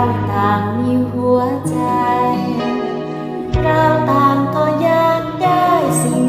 ต่างมีหัวใจ ก้าวต่างก็อยากได้สิ่ง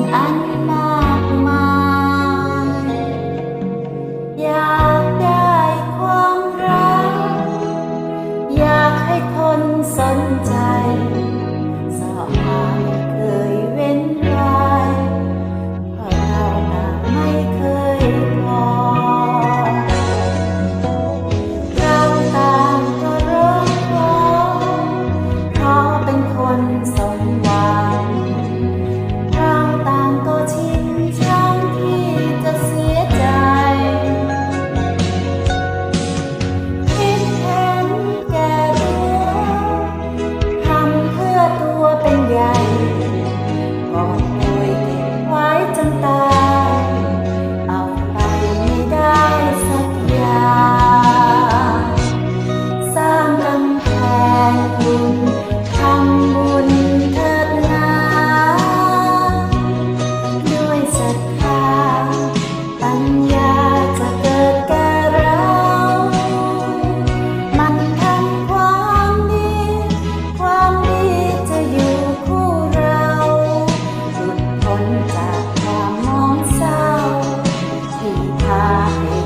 high.